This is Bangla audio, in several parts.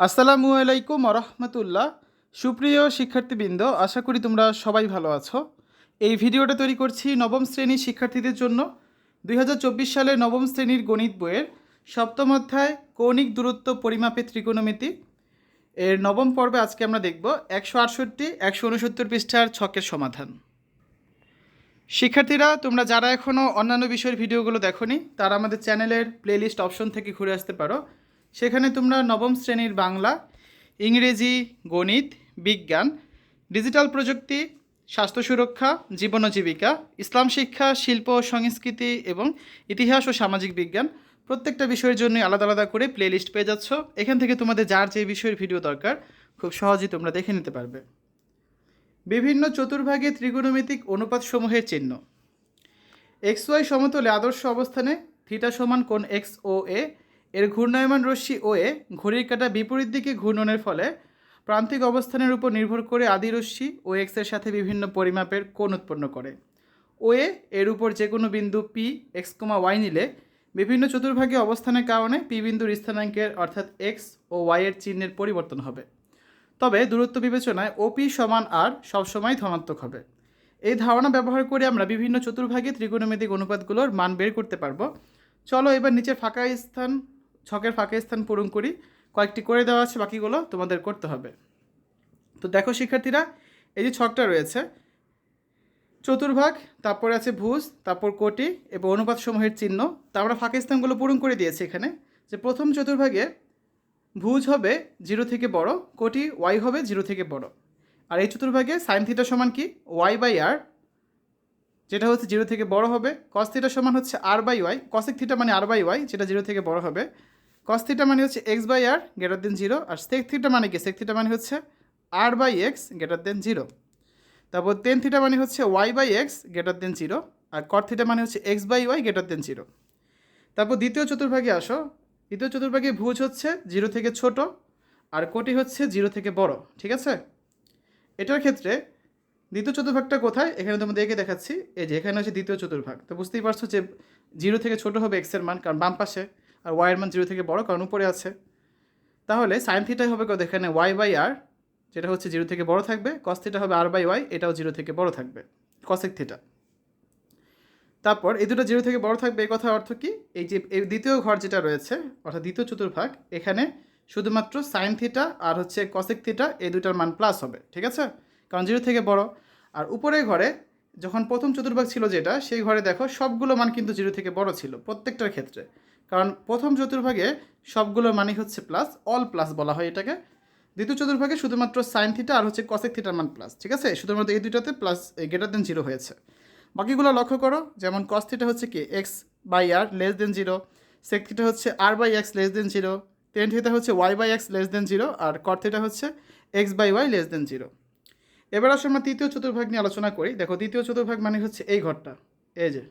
আসসালামু আলাইকুম রহমতুল্লাহ সুপ্রিয় শিক্ষার্থীবৃন্দ, আশা করি তোমরা সবাই ভালো আছো। এই ভিডিওটা তৈরি করছি নবম শ্রেণির শিক্ষার্থীদের জন্য। দুই সালে নবম শ্রেণির গণিত বইয়ের সপ্তম অধ্যায়, কৌণিক দূরত্ব পরিমাপে ত্রিকোণমিতি। এর নবম পর্বে আজকে আমরা দেখব একশো আটষট্টি, একশো উনসত্তর পৃষ্ঠার ছকের সমাধান। শিক্ষার্থীরা, তোমরা যারা এখনও অন্যান্য বিষয়ের ভিডিওগুলো দেখোনি, তারা আমাদের চ্যানেলের প্লেলিস্ট অপশন থেকে ঘুরে আসতে পারো। সেখানে তোমরা নবম শ্রেণির বাংলা, ইংরেজি, গণিত, বিজ্ঞান, ডিজিটাল প্রযুক্তি, স্বাস্থ্য সুরক্ষা, জীবন ও জীবিকা, ইসলাম শিক্ষা, শিল্প, সংস্কৃতি এবং ইতিহাস ও সামাজিক বিজ্ঞান প্রত্যেকটা বিষয়ের জন্য আলাদা আলাদা করে প্লেলিস্ট পেয়ে যাচ্ছ। এখান থেকে তোমাদের যার যে বিষয়ের ভিডিও দরকার, খুব সহজেই তোমরা দেখে নিতে পারবে। বিভিন্ন চতুর্ভাগে ত্রিগুণমিতিক অনুপাতসমূহের চিহ্ন। এক্স ওয়াই সমতলে আদর্শ অবস্থানে থিটা সমান কোণ এক্স ও এ এর ঘূর্ণায়মান রশ্মি ও এ ঘড়ির কাঁটা বিপরীত দিকে ঘূর্ণনের ফলে প্রান্তিক অবস্থানের উপর নির্ভর করে আদি রশ্মি ও এক্সের সাথে বিভিন্ন পরিমাপের কোণ উৎপন্ন করে। ও এ এর উপর যে কোনো বিন্দু পি এক্স কমা ওয়াই নিলে বিভিন্ন চতুর্ভাগে অবস্থানের কারণে পি বিন্দুর স্থানাঙ্কের অর্থাৎ এক্স ও ওয়াই এর চিহ্নের পরিবর্তন হবে। তবে দূরত্ব বিবেচনায় ওপি সমান আর সবসময় ধনাত্মক হবে। এই ধারণা ব্যবহার করে আমরা বিভিন্ন চতুর্ভাগে ত্রিকোণমিতিক অনুপাতগুলোর মান বের করতে পারব। চলো এবার নিচে ফাঁকা স্থান ছকের ফাঁকা স্থান পূরণ করি। কয়েকটি করে দেওয়া আছে, বাকিগুলো তোমাদের করতে হবে। তো দেখো শিক্ষার্থীরা, এই যে ছকটা রয়েছে, চতুর্ভাগ, তারপরে আছে ভুজ, তারপর কোটি এবং অনুপাত সমূহের চিহ্ন। তা আমরা ফাঁকা স্থানগুলো পূরণ করে দিয়েছি এখানে। যে প্রথম চতুর্ভাগে ভুজ হবে জিরো থেকে বড়, কোটি ওয়াই হবে জিরো থেকে বড়। আর এই চতুর্ভাগে সাইন থিটা সমান কি? ওয়াই বাই আর, যেটা হচ্ছে জিরো থেকে বড় হবে। কস থিটা সমান হচ্ছে r by y. Cosec theta মানে আর বাই ওয়াই, যেটা জিরো থেকে বড় হবে। কস থিটা মানে হচ্ছে x by r greater than zero R sec theta মানে কি? সেক থিটা মানে হচ্ছে r by x greater than zero তারপর টেন থিটা মানে হচ্ছে y by x greater than zero R cot theta মানে হচ্ছে x by y greater than zero তারপর দ্বিতীয় চতুর্ভাগে আসো। দ্বিতীয় চতুর্ভাগে ভুজ হচ্ছে জিরো থেকে ছোট আর কোটি হচ্ছে জিরো থেকে বড়, ঠিক আছে? এটার ক্ষেত্রে দ্বিতীয় চতুর্ভাগটা কোথায়? এখানে তোমাদের এঁকে দেখাচ্ছি। এই যে এখানে হচ্ছে দ্বিতীয় চতুর্ভাগ। তো বুঝতেই পারছ যে জিরো থেকে ছোট হবে এক্সের মান কারণ বাম পাশে। আর ওয়াইয়ের মান জিরো থেকে বড়, কারণ উপরে আছে। তাহলে সাইন থিটাই হবে কত? এখানে ওয়াই বাই আর যেটা হচ্ছে জিরো থেকে বড় থাকবে। কস থিটা হবে আর বাই ওয়াই এটাও জিরো থেকে বড় থাকবে। কসেক থিটা তারপর এই দুটো জিরো থেকে বড় থাকবে, এই কথার অর্থ কি? এই যে, এই দ্বিতীয় ঘর যেটা রয়েছে, অর্থাৎ দ্বিতীয় চতুর্ভাগ, এখানে শুধুমাত্র সাইন থিটা আর হচ্ছে কসেক থিটা এই দুটার মান প্লাস হবে। ঠিক আছে? কারণ জিরো থেকে বড়। আর উপরের ঘরে যখন প্রথম চতুর্ভাগ ছিল যেটা, সেই ঘরে দেখো সবগুলো মান কিন্তু জিরো থেকে বড় ছিল, প্রত্যেকটার ক্ষেত্রে। কারণ প্রথম চতুর্ভাগে সবগুলো মানে হচ্ছে প্লাস অল প্লাস বলা হয় এটাকে। দ্বিতীয় চতুর্ভাগে শুধুমাত্র সাইন থিটা আর হচ্ছে কসেক থিটার মান প্লাস ঠিক আছে? শুধুমাত্র এই দুটাতে প্লাস গ্রেটার দেন জিরো হয়েছে। বাকিগুলো লক্ষ্য করো, যেমন কস থিটা হচ্ছে কি? X by r less than zero sec theta হচ্ছে r by x less than zero tan theta হচ্ছে y by x less than zero R cot theta হচ্ছে x by y less than zero এবার আসলে আমরা তৃতীয় চতুর্ভাগ নিয়ে আলোচনা করি। দেখো, তৃতীয় চতুর্ভাগ মানে হচ্ছে এই ঘরটা। এই যে।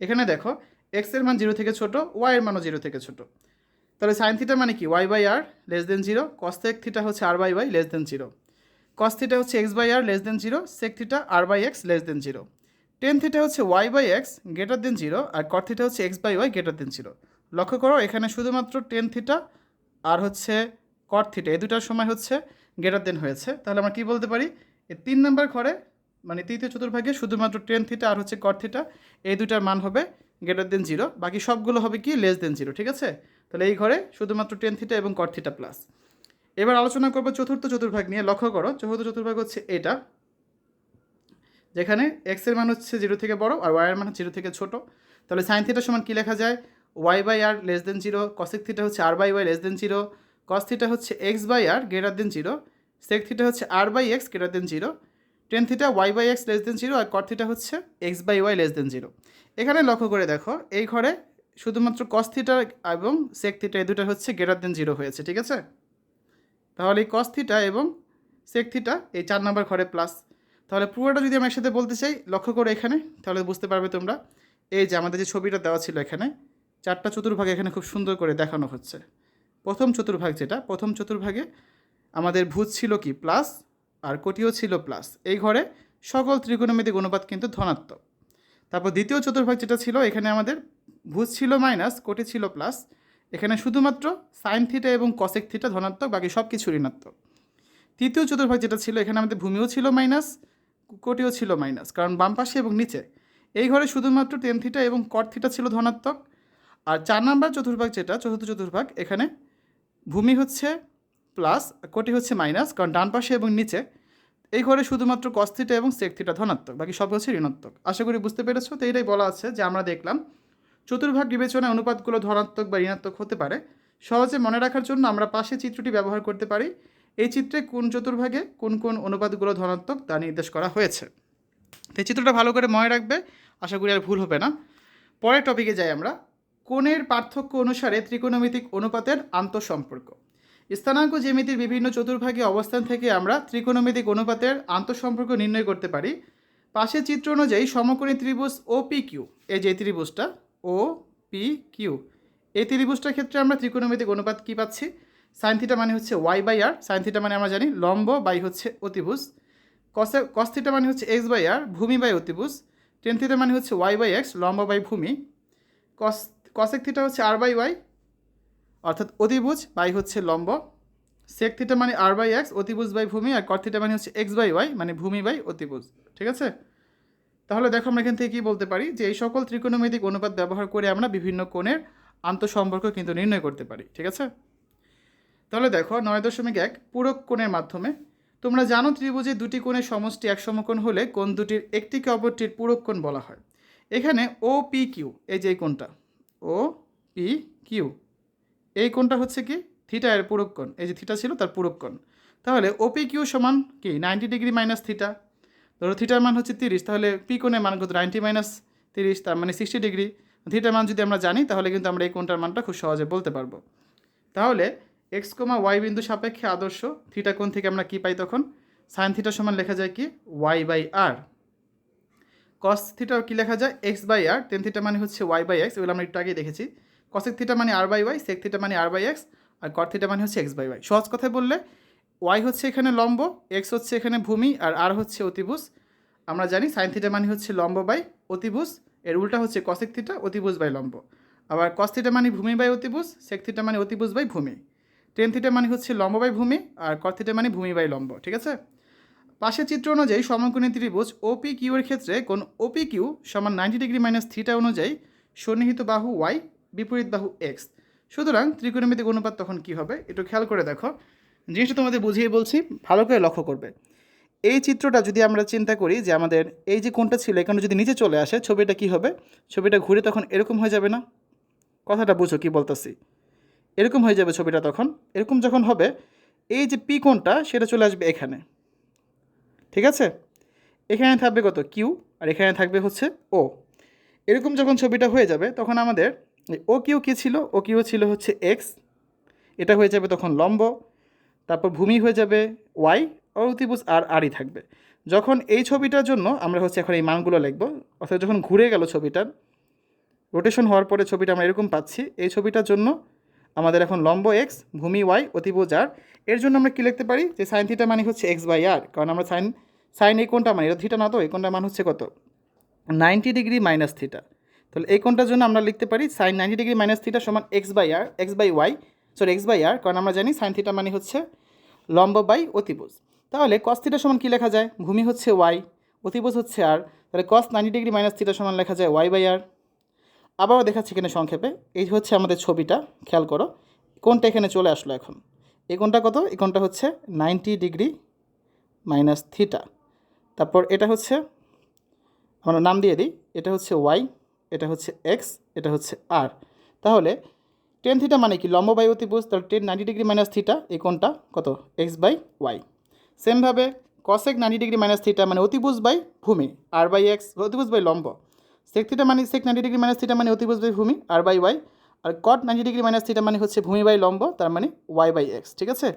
এখানে দেখো এক্সের মান জিরো থেকে ছোট ওয়াই এর মানও জিরো থেকে ছোট। তাহলে সাইন থিটা মানে কি? Y by r less than zero cosec theta হচ্ছে r by y less than zero cos theta হচ্ছে x by r less than zero sec theta r by x less than zero tan theta হচ্ছে y by x greater than zero R cot theta হচ্ছে x by y greater than zero লক্ষ্য করো, এখানে শুধুমাত্র টেন থিটা আর হচ্ছে কট থিটা এই দুটার সময় হচ্ছে গ্রেটার দেন হয়েছে। তাহলে আমরা কী বলতে পারি? এই তিন নম্বর ঘরে মানে তৃতীয় চতুর্ভাগে শুধুমাত্র টেন থিটা আর হচ্ছে কট থিটা এই দুটার মান হবে গ্রেটার দেন জিরো বাকি সবগুলো হবে কি লেস দেন জিরো ঠিক আছে? তাহলে এই ঘরে শুধুমাত্র টেন থিটা এবং কট থিটা প্লাস এবার আলোচনা করব চতুর্থ চতুর্ভাগ নিয়ে, লক্ষ্য করো, চতুর্থ চতুর্ভাগ হচ্ছে এটা, যেখানে এক্সের মান হচ্ছে জিরো থেকে বড় আর ওয়াইয়ের মান জিরো থেকে ছোট। তাহলে সাইন থিটার সমান কী লেখা যায়? Y by r less than zero cosec theta হচ্ছে r by y less than zero cos theta হচ্ছে x by r greater than zero sec theta হচ্ছে r by x greater than zero tan theta y by x less than zero R cot theta হচ্ছে x by y less than zero এখানে লক্ষ্য করে দেখো, এই ঘরে শুধুমাত্র কস থিটা এবং সেক থিটা এই দুটো হচ্ছে গ্রেটার দেন জিরো হয়েছে, ঠিক আছে? তাহলে এই কস থিটা এবং সেক থিটা এই চার নম্বর ঘরে প্লাস তাহলে পুরোটা যদি আমি একসাথে বলতে চাই, লক্ষ্য করে এখানে, তাহলে বুঝতে পারবে তোমরা। এই যে আমাদের যে ছবিটা দেওয়া ছিল এখানে, চারটা চতুর্ভাগ এখানে খুব সুন্দর করে দেখানো হচ্ছে। প্রথম চতুর্ভাগ যেটা, প্রথম চতুর্ভাগে আমাদের ভূত ছিল কি প্লাস আর কোটিও ছিল প্লাস এই ঘরে সকল ত্রিকোণমিতিক অনুপাত কিন্তু ধনাত্মক। তারপর দ্বিতীয় চতুর্ভাগ যেটা ছিল, এখানে আমাদের ভূত ছিল মাইনাস কোটি ছিল প্লাস এখানে শুধুমাত্র সাইন থিটা এবং কসেক থিটা ধনাত্মক, বাকি সব কিছু ঋণাত্মক। তৃতীয় চতুর্ভাগ যেটা ছিল, এখানে আমাদের ভূমিও ছিল মাইনাস কোটিও ছিল মাইনাস কারণ বাম পাশে এবং নিচে। এই ঘরে শুধুমাত্র টেন থিটা এবং কট থিটা ছিল ধনাত্মক। আর চার নাম্বার চতুর্ভাগ যেটা, চতুর্থ চতুর্ভাগ, এখানে ভূমি হচ্ছে প্লাস কোটি হচ্ছে মাইনাস কারণ ডান পাশে এবং নিচে এই ঘরে শুধুমাত্র কস্থিটা এবং সেক থিটা ধনাত্মক, বাকি সব হচ্ছে ঋণাত্মক। আশা করি বুঝতে পেরেছ? তো এটাই বলা আছে যে আমরা দেখলাম চতুর্ভাগ বিবেচনায় অনুপাতগুলো ধনাত্মক বা ঋণাত্মক হতে পারে। সহজে মনে রাখার জন্য আমরা পাশে চিত্রটি ব্যবহার করতে পারি। এই চিত্রে কোন চতুর্ভাগে কোন কোন অনুপাতগুলো ধনাত্মক তা নির্দেশ করা হয়েছে। তো চিত্রটা ভালো করে মনে রাখবে, আশা করি আর ভুল হবে না। পরের টপিকে যাই আমরা। কোণের পার্থক্য অনুসারে ত্রিকোণমিতিক অনুপাতের আন্তঃসম্পর্ক। স্থানাঙ্ক জ্যামিতির বিভিন্ন চতুর্ভাগে অবস্থান থেকে আমরা ত্রিকোণমিতিক অনুপাতের আন্তঃসম্পর্ক নির্ণয় করতে পারি। পাশের চিত্র অনুযায়ী সমকোণী ত্রিভুজ ও পি কিউ এই যে ত্রিভুজটা ও পি কিউ এই ত্রিভুজটার ক্ষেত্রে আমরা ত্রিকোণমিতিক অনুপাত কী পাচ্ছি? সাইন থিটা মানে হচ্ছে y by r sine theta মানে আমরা জানি লম্ব বাই হচ্ছে অতিভুজ। কসে কস থিটা মানে হচ্ছে এক্স বাই আর ভূমি বাই অতিভুজ। টেন থিটা মানে হচ্ছে ওয়াই বাই এক্স লম্ব বাই ভূমি। কস কসেক থিটা হচ্ছে আর বাই ওয়াই অর্থাৎ অতিভুজ বাই হচ্ছে লম্ব। সেক থিটা মানে আর বাই এক্স অতিভুজ বাই ভূমি, আর কট থিটা মানে হচ্ছে এক্স বাই ওয়াই মানে ভূমি বাই অতিভুজ। ঠিক আছে? তাহলে দেখো আমরা এখান থেকে কী বলতে পারি? যে এই সকল ত্রিকোণমিতিক অনুপাত ব্যবহার করে আমরা বিভিন্ন কোণের আন্তঃসম্পর্ক কিন্তু নির্ণয় করতে পারি। ঠিক আছে? তাহলে দেখো, নয় দশমিক এক, পূরক কোণের মাধ্যমে। তোমরা জানো ত্রিভুজের দুটি কোণের সমষ্টি এক সমকোণ হলে কোণ দুটির একটিকে অপরটির পূরক কোণ বলা হয়। এখানে ও পি কিউ এই যে কোণটা ও পি কিউ এই কোণটা হচ্ছে কি? থিটা এর পূরক এই যে থিটা ছিল তার পূরক কোণ। তাহলে ওপি কিউ সমান কি? নাইনটি ডিগ্রি মাইনাস থিটা ধরো থিটার মান হচ্ছে তিরিশ, তাহলে পি কোণের মান কত? নাইনটি মাইনাস তিরিশ, তার মানে সিক্সটি ডিগ্রি থিটার মান যদি আমরা জানি, তাহলে কিন্তু আমরা এই কোণটার মানটা খুব সহজে বলতে পারব। তাহলে এক্স কমা ওয়াই বিন্দু সাপেক্ষে আদর্শ থিটা কোণ থেকে আমরা কী পাই তখন? সাইন থিটা সমান লেখা যায় কি? Y by r cos theta কী লেখা যায়? X by r tan theta মানে হচ্ছে ওয়াই বাই এক্স এগুলো আমরা একটু আগেই দেখেছি। কসেক থিটা মানে r by y sec theta মানে r by x R cot theta মানে হচ্ছে এক্স বাই ওয়াই সহজ কথায় বললে ওয়াই হচ্ছে এখানে লম্ব এক্স হচ্ছে এখানে ভূমি, আর আর হচ্ছে অতিভুজ। আমরা জানি সাইন থিটা মানে হচ্ছে লম্ব বাই অতিভুজ, এর উল্টা হচ্ছে কসেক থিটা অতিভুজ বাই লম্ব। আবার কস থিটা মানে ভূমি বাই অতিভুজ সেক থিটা মানে অতিভুজ বাই ভূমি। টেন থিটা মানে হচ্ছে লম্ব বাই ভূমি, আর কর থিটা মানে ভূমি বাই লম্ব, ঠিক আছে? পাশের চিত্র অনুযায়ী সমকোণী ত্রিভুজ ওপি কিউ এর ক্ষেত্রে কোন ওপি কিউ সমান নাইনটি ডিগ্রি মাইনাস থিটা অনুযায়ী সন্নিহিত বাহু ওয়াই বিপরীত বাহু এক্স সুতরাং ত্রিকোণমিতিক অনুপাত তখন কি হবে? একটু খেয়াল করে দেখো। জিনিসটা তোমাদের বুঝিয়ে বলছি, ভালো করে লক্ষ্য করবে। এই চিত্রটা যদি আমরা চিন্তা করি যে আমাদের এই যে কোনটা ছিল, এখানে যদি নিচে চলে আসে, ছবিটা কি হবে? ছবিটা ঘুরে তখন এরকম হয়ে যাবে না? কথাটা বুঝো কি বলতেছি? এরকম হয়ে যাবে ছবিটা তখন। এরকম যখন হবে, এই যে পি কোনটা সেটা চলে আসবে এখানে। ঠিক আছে? এখানে থাকবে কত? কিউ, আর এখানে থাকবে হচ্ছে ও। এরকম যখন ছবিটা হয়ে যাবে, তখন আমাদের ও কিউ কী ছিল? ও কিউ ছিল হচ্ছে এক্স এটা হয়ে যাবে তখন লম্ব। তারপর ভূমি হয়ে যাবে ওয়াই আর অতিভুজ আর আরই থাকবে। যখন এই ছবিটার জন্য আমরা হচ্ছে এখন এই মানগুলো লিখব। অর্থাৎ যখন ঘুরে গেল ছবিটার রোটেশন হওয়ার পরে ছবিটা আমরা এরকম পাচ্ছি। এই ছবিটার জন্য আমাদের এখন লম্ব এক্স ভূমি ওয়াই অতিভুজ আর এর জন্য আমরা কী লিখতে পারি? যে সাইন থিটা মানে হচ্ছে এক্স বাই আর কারণ আমরা সাইন সাইন এই কোনটা মানে এটা থিটা না তো? এই কোনটা মান হচ্ছে কত? নাইনটি ডিগ্রি মাইনাস থিটা তাহলে এই কোনটার জন্য আমরা লিখতে পারি sine ninety degree minus theta সমান x by r x by y sorry x by r কারণ আমরা জানি সাইন থিটা মানে হচ্ছে লম্ব বাই অতিভুজ। তাহলে কস থিটা সমান কী লেখা যায়? ভূমি হচ্ছে ওয়াই অতিভুজ হচ্ছে আর তাহলে cos ninety degree minus theta সমান লেখা যায় ওয়াই বাই আর আবারও দেখাচ্ছি এখানে সংক্ষেপে, এই হচ্ছে আমাদের ছবিটা, খেয়াল করো। কোনটা এখানে চলে আসলো এখন। এই কোনটা কত? এই কোনটা হচ্ছে নাইনটি ডিগ্রি মাইনাস থিটা তারপর এটা হচ্ছে, আমরা নাম দিয়ে দিই, এটা হচ্ছে ওয়াই এটা হচ্ছে এক্স এটা হচ্ছে আর তাহলে টেন থিটা মানে কি? লম্ব বাই অতিভুজ, তাহলে tan ninety degree minus theta এই কোনটা কত? এক্স বাই ওয়াই সেমভাবে cosec ninety degree minus theta মানে অতিভুজ বাই ভূমি আর বাই এক্স অতিভুজ বাই লম্ব। সেক থিটা মানে sec ninety degree minus theta মানে অতিভুজ বাই ভূমি r by y R cot ninety degree minus theta মানে হচ্ছে ভূমি বাই লম্ব, তার মানে ওয়াই বাই এক্স ঠিক আছে?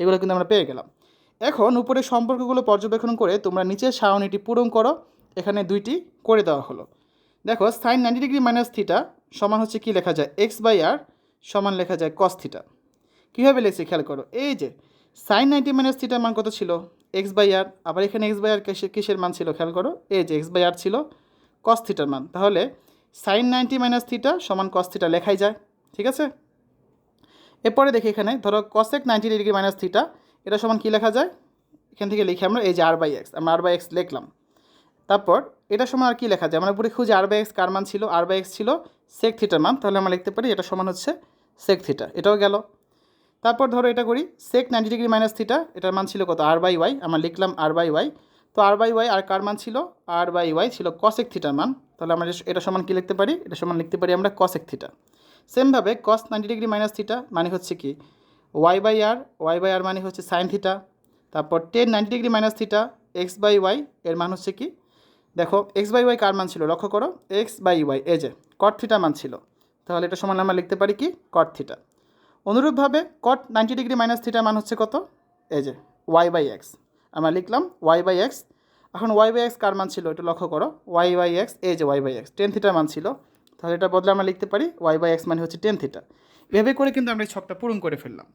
এগুলো কিন্তু আমরা পেয়ে গেলাম। এখন উপরের সম্পর্কগুলো পর্যবেক্ষণ করে তোমরা নিচের সারণীটি পূরণ করো, এখানে দুইটি করে দেওয়া হলো। দেখো sine ninety degree minus theta সমান হচ্ছে কি লেখা যায়? এক্স বাই আর সমান লেখা যায় কস থিটা কীভাবে লিখছি খেয়াল করো? এই যে সাইন নাইনটি মাইনাস থিটার মান কত ছিল? এক্স বাই আর আবার এখানে এক্স বাই আর কিসের মান ছিল? খেয়াল করো। এই যে এক্স বাই আর ছিল কস থিটার মান। তাহলে সাইন নাইনটি মাইনাস থিটা সমান কস থিটা লেখাই যায়। ঠিক আছে? এরপরে দেখি এখানে, ধরো cosec ninety degree minus theta এটা সমান কী লেখা যায়? এখান থেকে লিখি আমরা, এই যে আর বাই এক্স আমরা আর বাই এক্স লিখলাম। তারপর এটা সমান আর কি লেখা যায়? আমরা পুরো খুঁজে আর বাই এক্স কার মান ছিল? আর বাই এক্স ছিল সেক থিটার মান। তাহলে আমরা লিখতে পারি এটা সমান হচ্ছে সেক থিটা এটাও গেল। তারপর ধরো এটা করি sec ninety degree minus theta এটার মান ছিল কত? আর বাই ওয়াই আমরা লিখলাম আর বাই ওয়াই তো আর বাই ওয়াই আর কার মান ছিল? আর বাই ওয়াই ছিল কসেক থিটার মান। তাহলে আমরা এটা সমান কী লিখতে পারি? এটা সমান লিখতে পারি আমরা কসেক থিটা সেমভাবে cos ninety degree minus theta মানে হচ্ছে কি? Y by r y by r মানে হচ্ছে সাইন থিটা তারপর tan ninety degree minus theta x by y এর মান হচ্ছে কি? দেখো এক্স বাই ওয়াই কার মান ছিল? লক্ষ্য করো এক্স বাই ওয়াই এই যে কট থিটা মান ছিল। তাহলে এটা সমান আমরা লিখতে পারি কি? কট থিটা অনুরূপভাবে cot ninety degree minus theta মান হচ্ছে কত? এই যে ওয়াই বাই এক্স আমরা লিখলাম ওয়াই বাই এক্স এখন ওয়াই বাই এক্স কার মান ছিল? এটা লক্ষ্য করো ওয়াই বাই এক্স এই যে ওয়াই বাই এক্স টেন থিটার মান ছিল। তাহলে এটা বদলে আমরা লিখতে পারি ওয়াই বাই এক্স মানে হচ্ছে টেন থিটা এভাবে করে কিন্তু আমরা এই ছকটা পূরণ করে ফেললাম।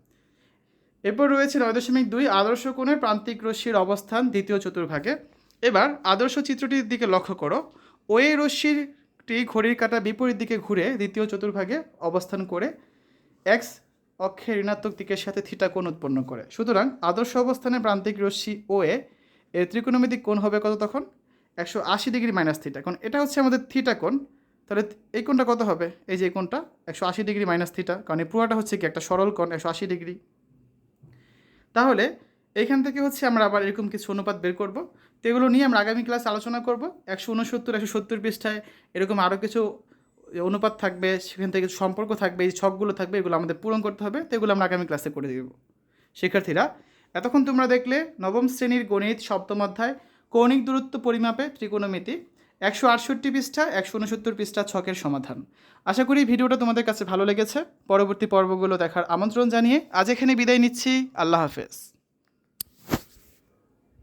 এরপর রয়েছে নয় দশমিক দুই আদর্শ কোণের প্রান্তিক রশ্মির অবস্থান দ্বিতীয় চতুর্ভাগে। এবার আদর্শ চিত্রটির দিকে লক্ষ্য করো। ওয়ে রশ্মিরটি ঘড়ির কাটা বিপরীত দিকে ঘুরে দ্বিতীয় চতুর্ভাগে অবস্থান করে এক্স অক্ষে ঋণাত্মক দিকের সাথে থিটা কোণ উৎপন্ন করে। সুতরাং আদর্শ অবস্থানে প্রান্তিক রশ্মি ও এ এর ত্রিকোণমিতিক কোণ হবে কত তখন? একশো আশি ডিগ্রি মাইনাস থিটা এখন এটা হচ্ছে আমাদের থিটা কোণ। তাহলে এই কোণটা কত হবে? এই যে এই কোণটা, একশো আশি ডিগ্রি মাইনাস থিটা। কারণ এই পুরোটা হচ্ছে কি একটা সরল কোণ, একশো আশি ডিগ্রি। তাহলে এইখান থেকে হচ্ছে আমরা আবার এরকম কিছু অনুপাত বের করব। তো এগুলো নিয়ে আমরা আগামী ক্লাসে আলোচনা করব। একশো উনসত্তর, একশো সত্তর পৃষ্ঠায় এরকম আরও কিছু অনুপাত থাকবে, সেখান থেকে কিছু সম্পর্ক থাকবে, এই ছকগুলো থাকবে, এগুলো আমাদের পূরণ করতে হবে। তো এগুলো আমরা আগামী ক্লাসে করে দেব। শিক্ষার্থীরা, এতক্ষণ তোমরা দেখলে নবম শ্রেণির গণিত সপ্তম অধ্যায়, কৌণিক দূরত্ব পরিমাপে ত্রিকোণমিতি, একশো আটষট্টি পৃষ্ঠা, একশো উনসত্তর পৃষ্ঠা, ছকের সমাধান। আশা করি ভিডিওটা তোমাদের কাছে ভালো লেগেছে। পরবর্তী পর্বগুলো দেখার আমন্ত্রণ জানিয়ে আজ এখানে বিদায় নিচ্ছি। আল্লাহ হাফেজ।